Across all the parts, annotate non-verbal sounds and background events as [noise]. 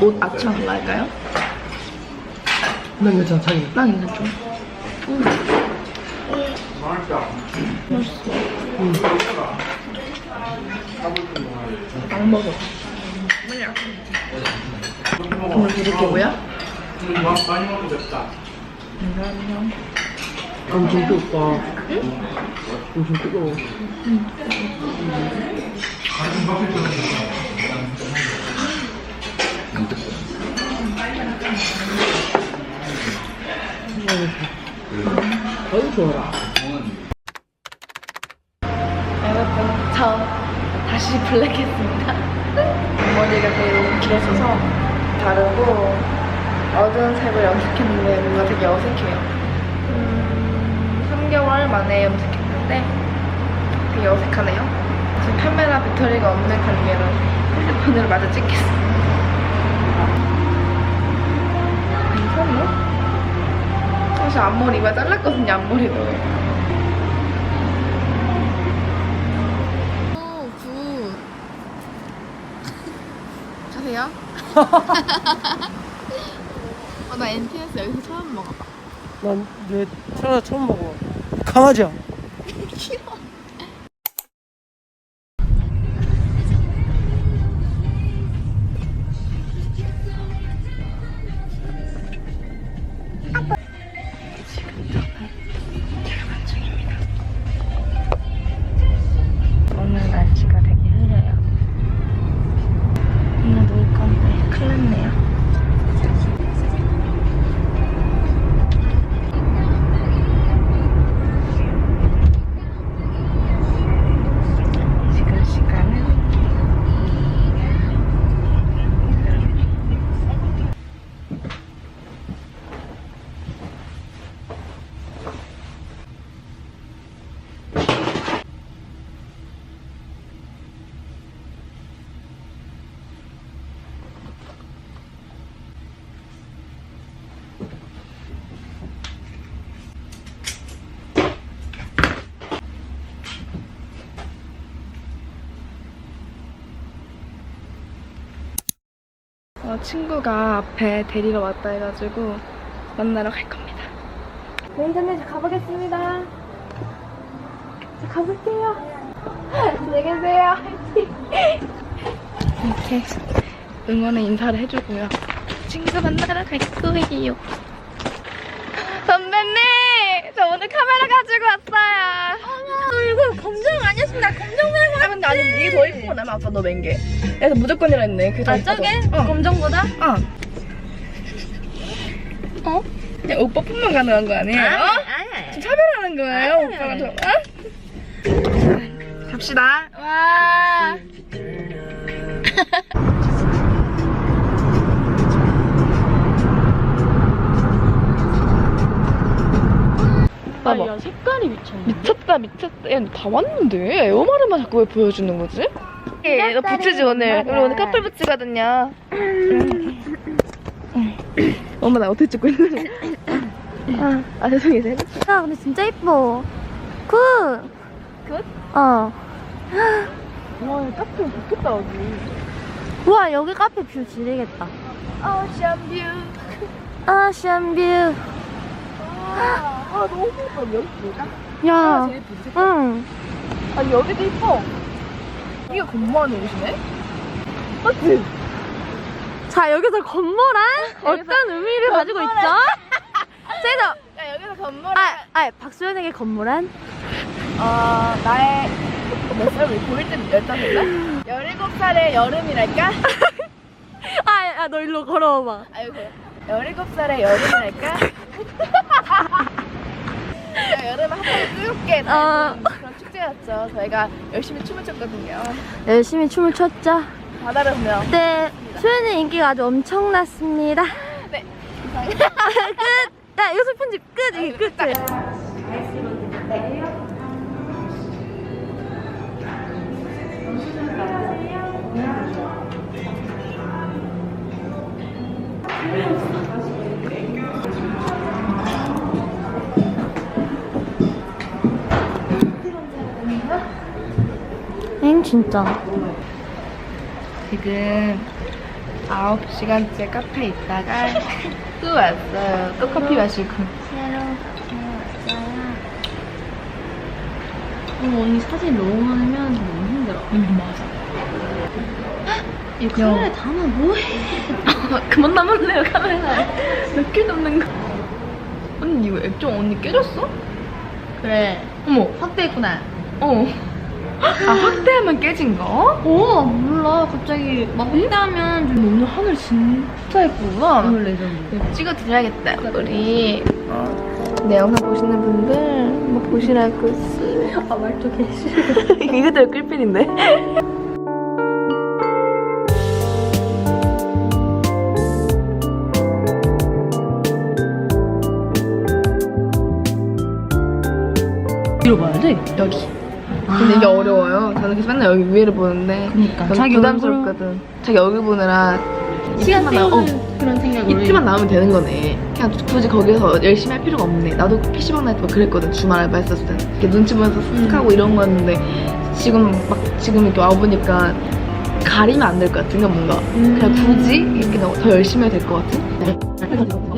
옷, 옷 아치랑 갈까요? 난 괜찮아 자기 난 괜찮죠. 음. 맛있어. 안 먹어. 오늘 부족해고요? 감사합니다. 엄청 뜨겁다 엄청 뜨거워 아 유 좋아라 여러분, 저 다시 블랙했습니다. 머리가 되게 길었어서 자르고 어두운 색을 염색했는데 뭔가 되게 어색해요. 음, 3개월 만에 염색했는데 되게 어색하네요. 지금 카메라 배터리가 없는 관계로 핸드폰으로 마저 찍겠습니다. 괜찮나? 사실 앞머리가 잘랐거든요, 앞머리도. 오, 굿. 가세요. 어, 나 NTS 여기서 처음 먹어봐. 난내 태어나 처음 먹어 강아지야 [laughs] 귀여워. 어, 친구가 앞에 데리러 왔다 해가지고 만나러 갈 겁니다. 네, 인터넷 가보겠습니다. 자, 가볼게요. [laughs] 안녕히 계세요. 이렇게 응원의 인사를 해주고요. 친구 만나러 갈 거예요. 선배님! 저 오늘 카메라 가지고 왔어요. 이거 검정 아니었으면 나 검정 메고 아, 근데 아니 이게 더 이쁜 거라면 아까 너 맨 게. 그래서 무조건이라 했네. 그게 더아 저게? 어. 검정보다? 어. 어? 그냥 오빠 뿐만 가능한 거 아니에요? 아니 지금 차별하는 거예요, 아니. 오빠가 저. 어? 갑시다. 와 [laughs] 봐봐. 야 색깔이 미쳤네 미쳤다, 미쳤다. 야, 다 왔는데? 에어마르만 자꾸 왜 보여주는 거지? 예, 너 부츠지, 오늘. 우리 오늘 커플 부츠거든요. 엄마, 나 어떻게 찍고 있는 아, 아, 죄송해요. 야 근데 진짜 이뻐 굿 굿? 어. 와, 카페 좋겠다, 여기. 우와 여기 카페 뷰 지리겠다 오션 뷰. 아시안 뷰 아, 너무 예뻐. 여기 뭐야? 야, 제일 부츠. 응. 아, 여기도 이뻐. 이거 건모하는 옷이네? 맞지? 자, 여기서 건모란 [laughs] 어떤 의미를 가지고 있죠? [laughs] 세서 야, 여기서 건모를. 아, 아, 박수현에게 건모란? 어, 나의 몇 살? 보일 때 15살? 17살의 여름이랄까? [laughs] 아, 야, 너 일로 걸어와봐. 아이고, 17살의 여름이랄까? 야, 여름 한번 뜨겁게 어. 그런 축제였죠. 저희가 열심히 춤을 췄거든요. 열심히 춤을 췄죠. 바다를 보며. 네, 수연의 인기가 아주 엄청났습니다. 네. 끝! 야, 이거 편집 끝! 이게 끝! 끝. 진짜. 지금 9시간째 카페에 있다가 또 왔어요. 또 커피 마시고. 어머, 언니 사진 너무 많으면 너무 힘들어. 응, 맞아. 이거 카메라에 담아 뭐해? 그만 남을래요, 카메라에. 몇개 넘는 거. 언니, 이거 액정 언니 깨졌어? 그래. 어머, 확대했구나. 어. 아, 확대하면 깨진 거? 오, 몰라. 갑자기 막 확대하면 좀 오늘 하늘 진짜 예쁘구나. 오늘 레전드. 이거 찍어드려야겠다. 우리 어, 내 영상 보시는 분들 뭐 보시라고 쓰. 아, 말도 개시. 이거대로 끌필인데. 뒤로 봐야 돼? 여기. 근데 이게 어려워요. 저는 그래서 맨날 여기 위에를 보는데 그러니까. 저는 자기 부담스럽거든. 자기 얼굴 보느라 시간 입술만 나오- 어, 그런 생각으로. 입술만 나오면 되는 거네. 그냥 굳이 거기서 열심히 할 필요가 없네. 나도 PC방 막 그랬거든. 주말 알바 했었을 때. 이렇게 눈치 보면서 쓱하고 이런 거였는데 지금 막 지금 이렇게 와보니까 가리면 안 될 것 같은 거 뭔가. 그냥 굳이 이렇게 더, 더 열심히 해야 될 것 같은? 오늘은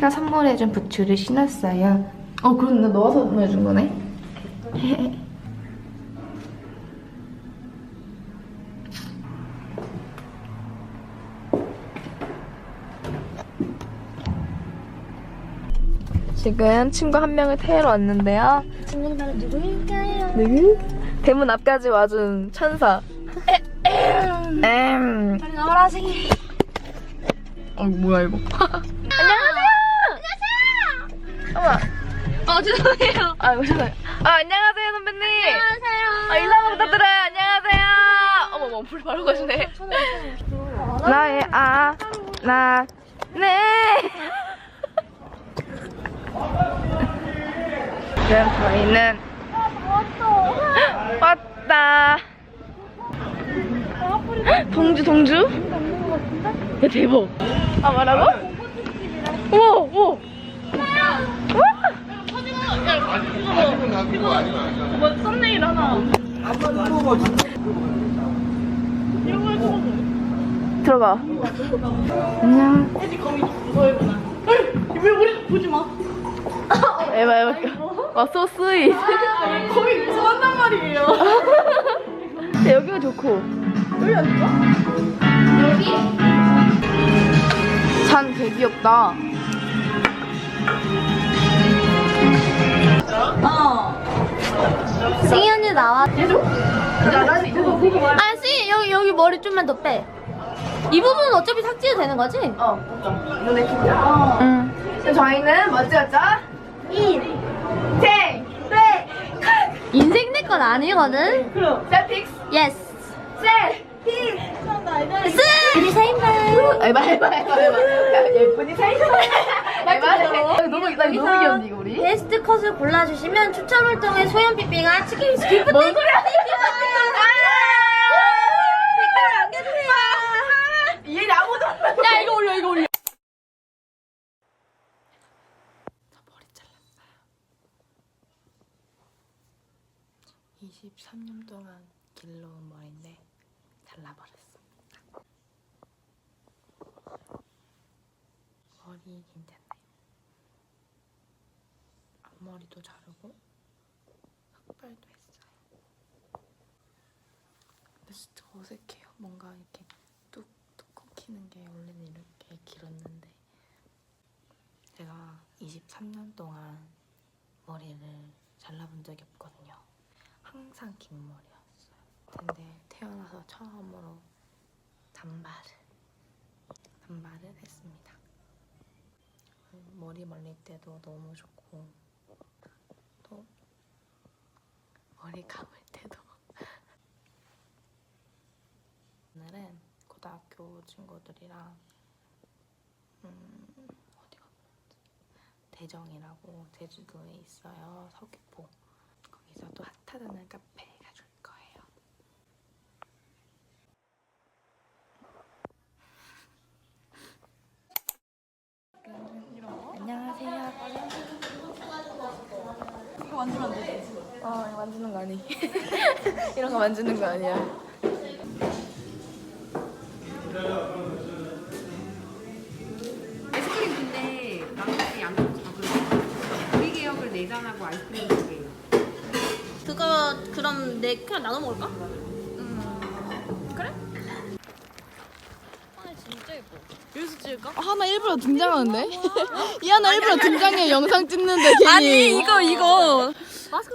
혜지가 선물해준 부츠를 신었어요. 어, 그럼 나 너가 선물해준 거네? [laughs] 지금 친구 한 명을 태우러 왔는데요. 친구는 바로 누구일까요? 누구? 대문 앞까지 와준 천사. 엠. [laughs] 빨리 나와라, 생일. 어, 뭐야, 이거. [laughs] 안녕하세요! 어머. 어, 죄송해요. 아, 죄송해요. 아, 안녕하세요, 선배님. 안녕하세요. 아, 인사 한번 부탁드려요. 안녕하세요. 어머, 어머, 불 바로 가시네. 나의 아, 나, 네. 그럼 저희는 왔다. 동주, 동주? 야, 대박. 아, 뭐라고? 우와, 우와. 들어가. 안녕. 왜 우리 보지 마. 에바 에바. 와 소스이. 거기 무서웠단 말이에요. 근데 여기가 좋고. 여기 앉을까? 여기? 잔 되게 귀엽다. 아, 승희 여기 여기 머리 좀만 더 빼. 이 부분은 어차피 삭제도 되는 거지? 어, 눈에 키고. 응. 그럼 저희는 뭐? 인, 생, 네, 인생 내건 아니거든. 셀픽스, 예스. 셀, 스. 우리 사인방. 에바 에바 에바 에바 야, 예쁜이 살짝 에바 에바 너무 나 너무 귀엽네 이거 우리 베스트 컷을 골라주시면 추첨 활동에 소연 삐삐가 치킨 스키프 뭔 소리야. 얘 아무도 안야 이거 올려 이거 올려. 머리 잘랐어요 23년 동안 길러온 머리인데 잘라버렸습니다 머리이긴 됐네요 앞머리도 자르고 흑발도 했어요 근데 진짜 어색해요 뭔가 이렇게 뚝뚝 끊기는 게 원래는 이렇게 길었는데 제가 23년 동안 머리를 잘라본 적이 없거든요. 항상 긴 머리였어요. 근데 태어나서 처음으로 단발을 단발을 했습니다. 머리 말릴 때도 너무 좋고 또 머리 감을 때도. [laughs] 오늘은 고등학교 친구들이랑 음 어디가 대정이라고 제주도에 있어요. 서귀포. 거기서 또 핫하다는 카페 가줄 거예요 안녕하세요 이거 만지면 안 되지? 어 이거 만지는 거 아니 [laughs] 이런 거 만지는 거 아니야 아이스크림 근데 먹지 마. 그럼 우리 개혁을 내장하고 아이스크림 두 개. 그거 그럼 내 그냥 나눠 먹을까? 하나 일부러 등장하는데? [laughs] 이 하나 일부러 등장해 영상 찍는데 괜히 아니 이거 이거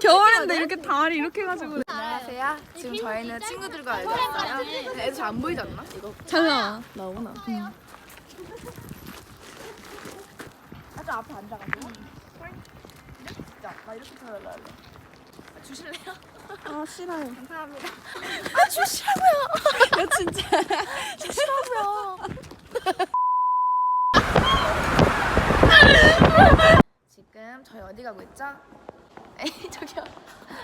겨울인데 이렇게 다리 이렇게 해가지고. 안녕하세요. 지금 저희는 친구들과 여기 왔어요. 애들 잘 안 보이지 않나? 이거? 잘 나와 나오나? 아주 앞에 앉아가지고. 진짜 나 이렇게 찾아달라 할래. 주실래요? 아 싫어요. 감사합니다. 아 주시라고요. 야 진짜. [laughs] 주시라고요 [laughs] 지금 저희 어디 가고 있죠? [laughs] 에이 저기요.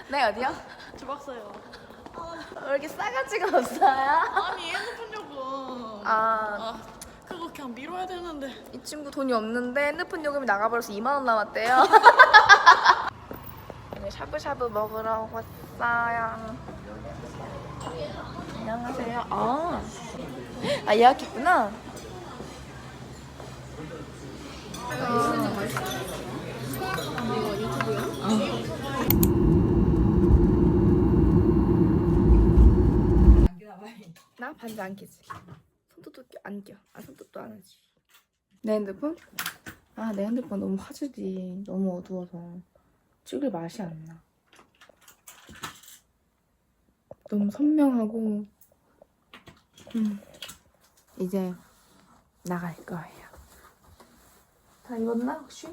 네 어디요? [laughs] 죽었어요. 왜 이렇게 싸가지가 없어요? 아니 핸드폰 요금 아, 그거 그냥 미뤄야 되는데 이 친구 돈이 없는데 핸드폰 요금이 나가버려서 2만 원 남았대요. [laughs] 오늘 샤브샤브 먹으러 왔어요. 안녕하세요. 아, 아 예약했구나. 나 반지 안 끼지. 손톱도 끼- 안 껴. 아 손톱도 안 하지. 내 핸드폰? 아 내 핸드폰 너무 화질이 너무 어두워서 찍을 맛이 안 나. 너무 선명하고 음 이제 나갈 거예요. 다 입었나 혹시?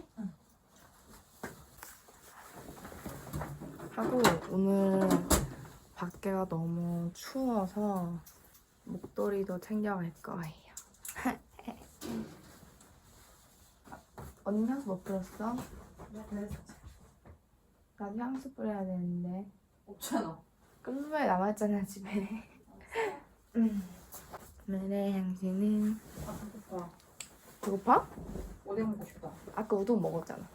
하고 오늘 밖에가 너무 추워서 목도리도 챙겨갈 거예요. [laughs] 언니 향수 못 뿌렸어? 나도 향수 뿌려야 되는데 없잖아. 끈루에 남았잖아 집에. [laughs] 음. 오늘의 향수는 배고파. 배고파? 오뎅 먹고 싶다. 아까 우동 먹었잖아.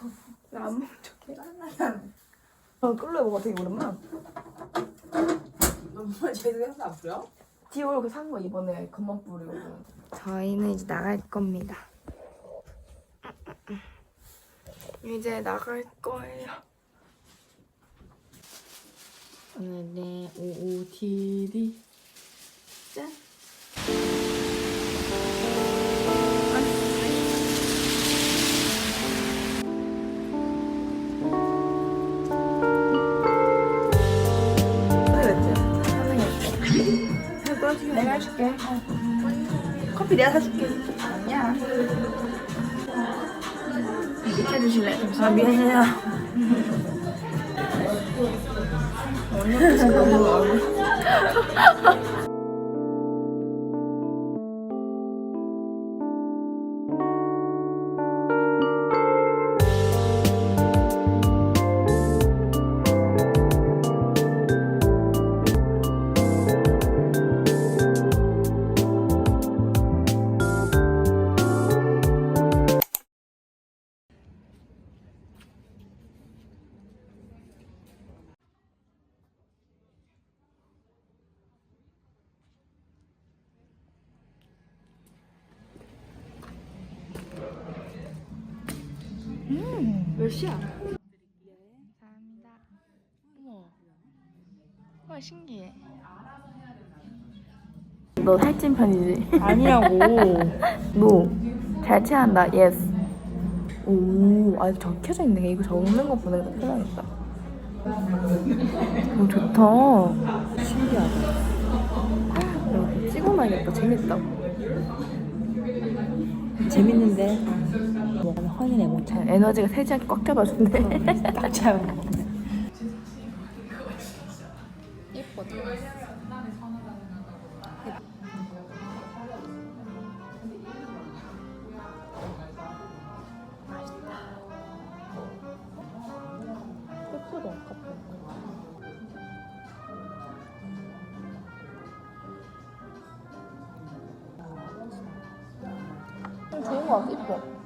[laughs] 나 안 먹은 척해. 어, 끈루에 먹어 되게 오랜만. 너 정말 제대로 향수 안 뿌려? 디올 그 산 거 이번에 겉만 뿌리고. 저희는 이제 나갈 겁니다. 이제 나갈 거예요. 오늘의 OOTD 짠. 내가 해줄게. 커피 내가 사줄게. 아니야. 이렇게 주실래? 아 미안해요. [laughs] 언니 뜻이 너무 [laughs] 몇 시야? 감사합니다. 어머. 와 신기해. 너 살찐 편이지? 아니라고 [laughs] 노. 잘 체한다. 예스. 오, 아직 적혀져 있네. 이거 적는 거 보는 거 편하겠다. 오, 좋다. 신기하다. [gasps] 이렇게 찍어놔야겠다. 재밌다. 재밌는데 뭐 확인해 못해 잘 에너지가 세지하게 꽉 잡아준대. 딱 잘. 같아 예뻐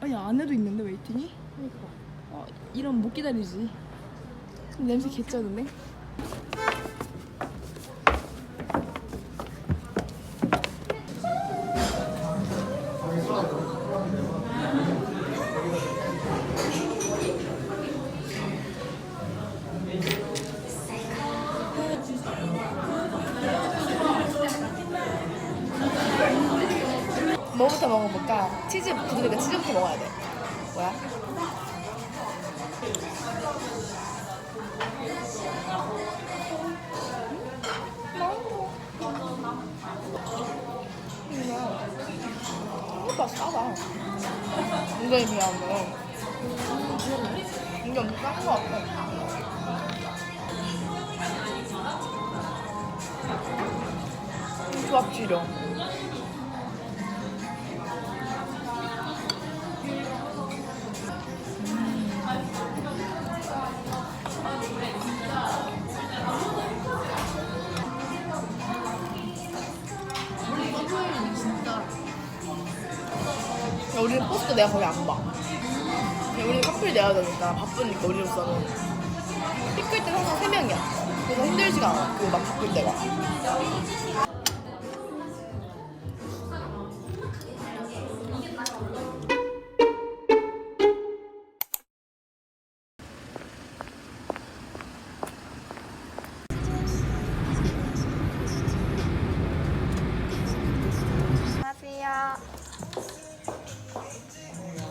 아니 안에도 있는데 웨이팅이? 그러니까 어, 이런 못 기다리지 냄새 개쩌는데? 뭐부터 먹어볼까? 치즈 부드니까 치즈부터 먹어야 돼. 뭐야? 싸다. 굉장히 미안해. 이게 엄청 싼거 같아. 조합지려. 우리는 포스도 내가 거기 안 봐. 야, 우리는 커플 내야 되니까 바쁘니까 우리로서는. 피클 때 항상 세 명이야. 그래서 힘들지가 않아. 그 막 바쁠 때가.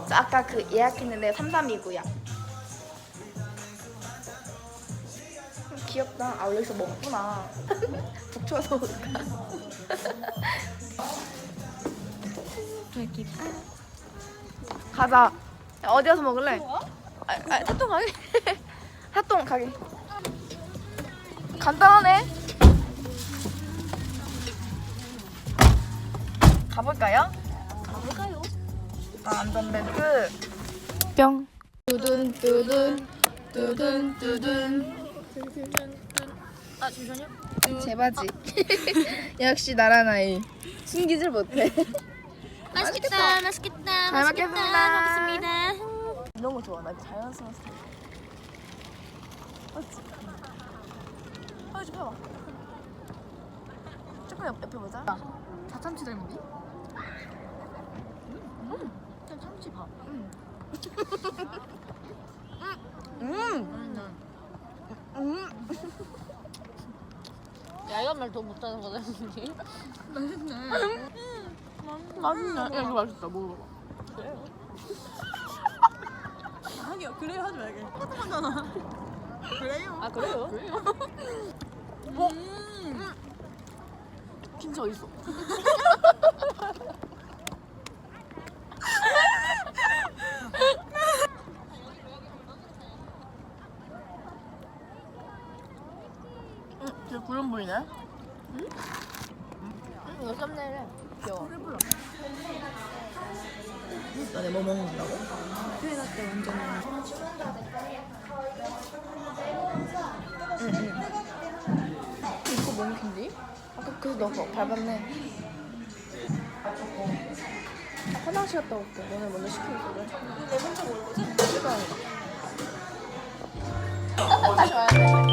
저 아까 그 예약했는데 33이고요. 귀엽다. 아, 여기서 먹구나. [laughs] 북쳐서 올까? 가자. 야, 어디 가서 먹을래? 아, 아, 사통 가게. [laughs] 사통 가게. 간단하네. 가볼까요? 가볼까요? 아, 안전벨트. 뿅. 뚜둔 뚜둔 뚜둔 뚜둔. 아 잠시만요. 제 바지. [laughs] 역시 나란 아이. 숨기질 못해. 맛있겠다, 맛있겠다, 잘 맛있겠다. 먹겠습니다. 먹겠습니다. 이런 거 좋아. 나 이렇게 자연스러운 스타일. 맞지? 빨리 좀 해봐. 조금 옆, 옆에 보자. 자참치 닮은데? 음, 그냥 참치 밥. 음. 음. 음. 야 이런 말더 못하는 거다 언니. 맛있네. 야, 이거 맛있다. 먹어봐. 하기요. 그래요 하지 말게. 똑같잖아. 그래요. 아 그래요? 김치 어딨어? [laughs] 구름 보이네. 응, 이거 썸네일에 귀여워. 너네 뭐 먹는다고? 이거 뭔 캔디? 아까 그래서 너 그거 밟았네. 아, 화장실 갔다 올게. 너네 먼저 시키고 그래. 내 혼자 먹을 거지? 아니다. 다시 와야 돼.